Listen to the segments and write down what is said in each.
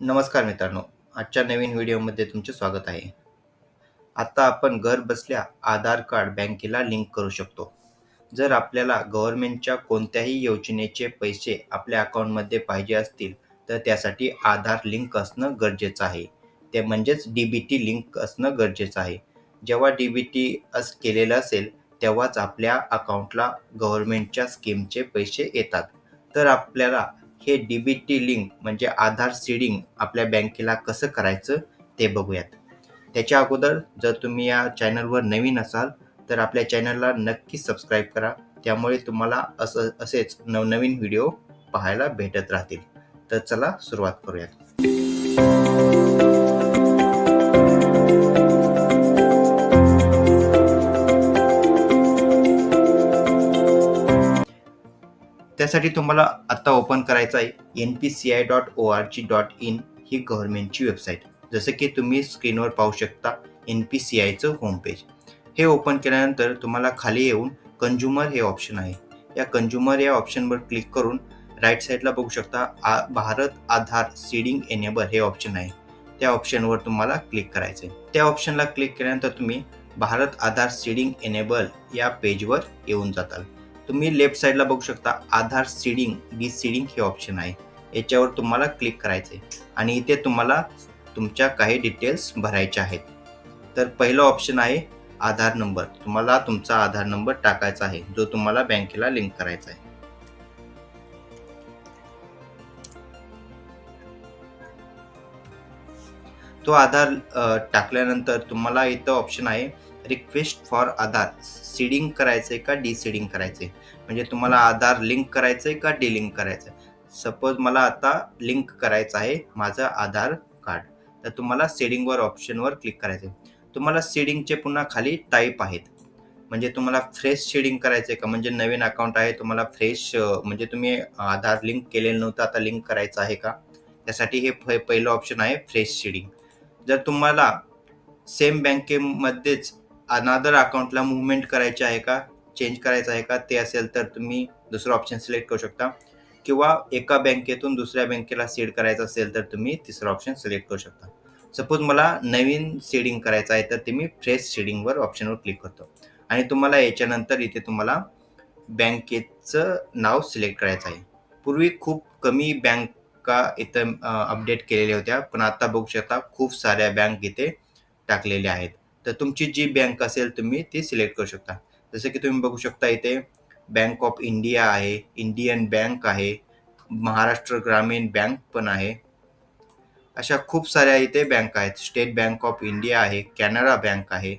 नमस्कार मित्रांनो. आजच्या नवीन व्हिडिओमध्ये तुमचे स्वागत आहे. आता आपण घर बसल्या आधार कार्ड बँकेला लिंक करू शकतो. जर आपल्याला गव्हर्नमेंटच्या कोणत्याही योजनेचे पैसे आपल्या अकाउंटमध्ये पाहिजे असतील तर त्यासाठी आधार लिंक असणं गरजेचं आहे. ते म्हणजेच डी बी टी लिंक असणं गरजेचं आहे. जेव्हा डी बी टी अस केलेलं असेल तेव्हाच आपल्या अकाउंटला गव्हर्नमेंटच्या स्कीमचे पैसे येतात. तर आपल्याला हे डी बी टी लिंक म्हणजे आधार सीडिंग आपल्या बँकेला कसं करायचं ते बघूयात. त्याच्या अगोदर जर तुम्ही या चॅनलवर नवीन असाल तर आपल्या चॅनलला नक्की सबस्क्राईब करा. त्यामुळे तुम्हाला असं असेच नवनवीन व्हिडिओ पाहायला भेटत राहतील. तर चला सुरुवात करूयात. त्यासाठी तुम्हाला आत्ता ओपन करायचं आहे N P C I dot O R G dot in ही गव्हर्नमेंटची वेबसाईट जसं की तुम्ही स्क्रीनवर पाहू शकता एन पी सी आयचं होमपेज हे ओपन केल्यानंतर तुम्हाला खाली येऊन कंझ्युमर हे ऑप्शन आहे. या कंझ्युमर या ऑप्शनवर क्लिक करून राईट साईडला बघू शकता आ भारत आधार सीडिंग एनेबल हे ऑप्शन आहे. त्या ऑप्शनवर तुम्हाला क्लिक करायचं आहे. त्या ऑप्शनला क्लिक केल्यानंतर तुम्ही भारत आधार सीडिंग एनेबल या पेजवर येऊन जाताल. तुम्ही लेफ्ट साईडला बघू शकता आधार सीडिंग डी सीडिंग हे ऑप्शन आहे. याच्यावर तुम्हाला क्लिक करायचं आहे आणि इथे तुम्हाला तुमच्या काही डिटेल्स भरायच्या आहेत. तर पहिलं ऑप्शन आहे आधार नंबर तुम्हाला तुमचा आधार नंबर टाकायचा आहे जो तुम्हाला बँकेला लिंक करायचा आहे. तो आधार टाकल्यानंतर तुम्हाला इथं ऑप्शन आहे रिक्वेस्ट फॉर आधार. सीडिंग करायचंय का डी सीडिंग करायचंय? म्हणजे तुम्हाला आधार लिंक करायचंय का डिलिंक करायचंय? सपोज मला आता लिंक करायचं आहे माझं आधार कार्ड तर तुम्हाला सेडिंगवर ऑप्शनवर क्लिक करायचं आहे तुम्हाला सेडिंगचे पुन्हा खाली टाईप आहेत. म्हणजे तुम्हाला फ्रेश शेडिंग करायचं आहे का? म्हणजे नवीन अकाउंट आहे तुम्हाला फ्रेश म्हणजे तुम्ही आधार लिंक केलेलं नव्हतं आता लिंक करायचं आहे का? त्यासाठी हे पहिलं ऑप्शन आहे फ्रेश शेडिंग जर तुम्हाला सेम बँकेमध्येच अनादर अकाउंटला मुवमेंट करायचे आहे का? चेंज करायचं आहे का? ते असेल तर तुम्ही दुसरं ऑप्शन सिलेक्ट करू शकता. किंवा एका बँकेतून दुसऱ्या बँकेला सीड करायचं असेल तर तुम्ही तिसरं ऑप्शन सिलेक्ट करू शकता. सपोज मला नवीन सीडिंग करायचं आहे तर ते मी फ्रेश सीडिंगवर ऑप्शनवर क्लिक करतो. आणि तुम्हाला याच्यानंतर इथे तुम्हाला बँकेचं नाव सिलेक्ट करायचं आहे. पूर्वी खूप कमी बँका इथं अपडेट केलेल्या होत्या. पण आता बघू शकता खूप साऱ्या बँक इथे टाकलेल्या आहेत. तर तुमची जी बँक असेल तुम्ही ती सिलेक्ट करू शकता. जसं की तुम्ही बघू शकता इथे बँक ऑफ इंडिया आहे इंडियन बँक आहे महाराष्ट्र ग्रामीण बँक पण आहे. अशा खूप साऱ्या इथे बँक आहेत. स्टेट बँक ऑफ इंडिया आहे कॅनरा बँक आहे.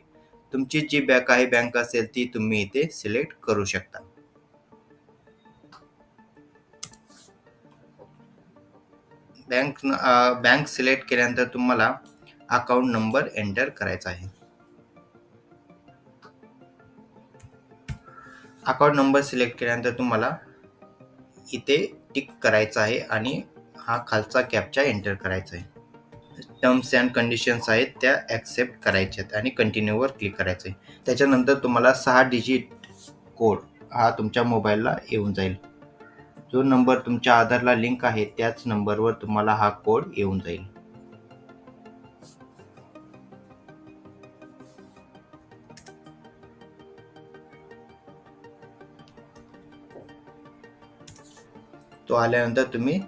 तुमची जी बँक आहे बँक असेल ती तुम्ही इथे सिलेक्ट करू शकता. बँक बँक सिलेक्ट केल्यानंतर तुम्हाला अकाउंट नंबर एंटर करायचा आहे. अकाउंट नंबर सिलेक्ट केल्यानंतर तुम्हाला इथे टिक करायचा आहे आणि हा खालचा कॅपचा एंटर करायचा आहे. टर्म्स अँड कंडिशन्स आहेत त्या ॲक्सेप्ट करायच्या आहेत आणि कंटिन्यूवर क्लिक करायचं आहे. त्याच्यानंतर तुम्हाला सहा डिजिट कोड हा तुमच्या मोबाईलला येऊन जाईल. जो नंबर तुमच्या आधारला लिंक आहे त्याच नंबरवर तुम्हाला हा कोड येऊन जाईल. तो आल्यानंतर तुम्ही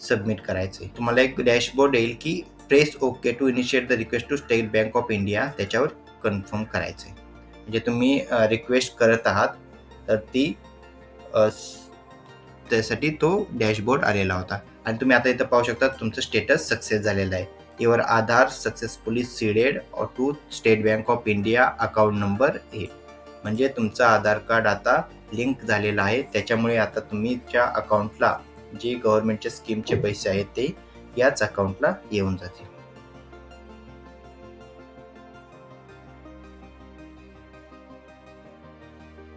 सबमिट करायचे. तुम्हाला एक डॅशबोर्ड येईल की press okay to initiate the request to state bank of India त्याच्यावर कन्फर्म करायचं. आहे म्हणजे तुम्ही रिक्वेस्ट करत आहात तर ती त्यासाठी तो डॅशबोर्ड आलेला होता. आणि तुम्ही आता इथं पाहू शकता तुमचं स्टेटस सक्सेस झालेलं आहे. Your Aadhaar successfully seeded to state bank of India account number eight म्हणजे तुमचं आधार कार्ड आता लिंक झालेलं आहे. त्याच्यामुळे आता तुम्ही ज्या अकाउंटला जे गव्हर्नमेंटच्या स्कीमचे पैसे आहेत ते याच अकाउंटला येऊन जातील.